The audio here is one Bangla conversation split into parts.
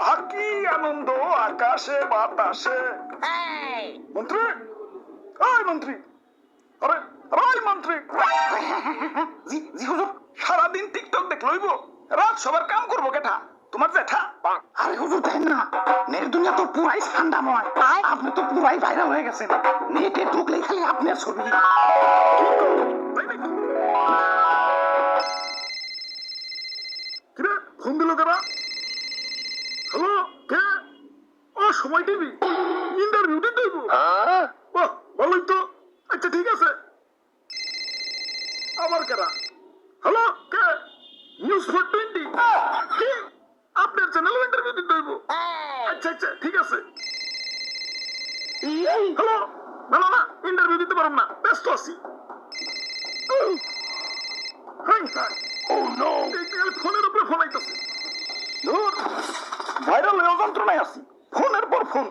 আর কি আনন্দ আকাশে বাতাসে? মন্ত্রী? ওই মন্ত্রী। আরে ওই মন্ত্রী। জি জি হুজুর। সারাদিন টিকটক দেখ লইব রাত সবার কাম করব কেঠা? তোমার জেঠা? আরে হুজুর দেখেন না? নেট দুনিয়া তো পুরাই ঠান্ডাময়। আপনি তো পুরাই ভাইরাল হয়ে গেছেন। নেটে ঢুকলেই খালি আপনার ছবি? তাই ফোন দিল কারা? হ্যালো কে? ও সময় টিভি ইন্টারভিউ দিতে হইব। বাহ ভালোই তো। আচ্ছা ঠিক আছে। আবার কারা? হ্যালো কে? নিউজ ফোর টোয়েন্টি কি? আপনার চ্যানেল ইন্টারভিউ দিতে হইব। আচ্ছা আচ্ছা ঠিক আছে। হ্যালো ভালো না? ইন্টারভিউ দিতে পারলাম না। ব্যস্ত আছি। Hi hi. ও নো ফোনের উপরে ফোন আইতাছে ধুর ভাইরাল হয়ে যন্ত্রণায় আছি। ফোনের পর ফোন।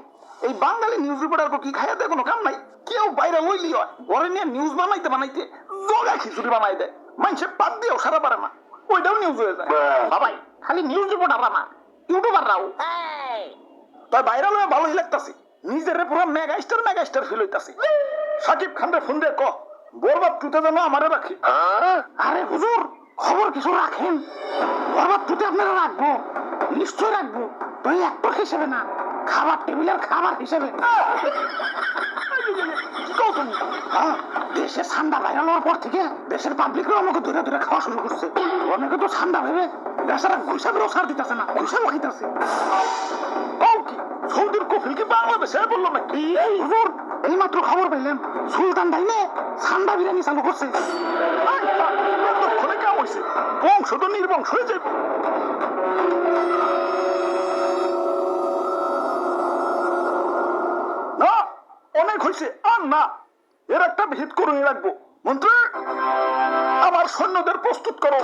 এই বাঙালি নিউজ রিপোর্টার কি খাইয়াতে কোনো কাম নাই? কেউ বাইরে হইলি হয়। ঘরে নিয়ে নিউজ বানাইতে বানাইতে জগা খিচুড়ি বানাই দেয়। মানুষের পাত দিয়েও সারা পারে না। ওইটাও নিউজ হয়ে যায়। বাবাই খালি নিউজ রিপোর্টার না ইউটিউবাররাও তাই ভাইরাল হয়ে ভালোই লাগতাছে। নিজের পুরো mega star mega star feel হইতাছে। সাকিব খানরে ফোন দিয়ে ক বরবাদ টুতে যেন আমারে রাখি। আরে হুজুর খবর কিছু রাখেন। বরবাদ টুতে আপনারা রাখব। নিশ্চয় রাখব। তুই একটু হিসেবে না খাবার টেবিলের খাবার হিসেবে। কি হ্যাঁ, দেশে ঠান্ডা ভাইরাল হওয়ার পর থেকে দেশের পাবলিকরা আমাকে দূরে দূরে খাওয়া শুরু করছে। অনেকে তো ঠান্ডা ভেবে দেশেরা ঘুষাগুলো ছাড় দিতেছে না ঘুষাও খাইতেছে কি সৌদির কফিল কি বাংলাদেশে বলল নাকি? এই হুজুর এই মাত্র খবর পেলেন সুলতান ডাইনে ঠান্ডা বিরিয়ানি চালু করছে। বংশ তো নির্বংশ হয়ে যাবে হয়েছে আর না, এর একটা ভিত করে রাখব মন্ত্রী, আমার সৈন্যদের প্রস্তুত করো।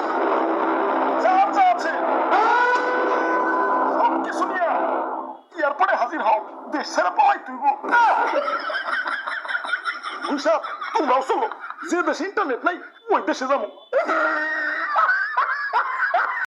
যে দেশে ইন্টারনেট নাই, ওই দেশে যাব।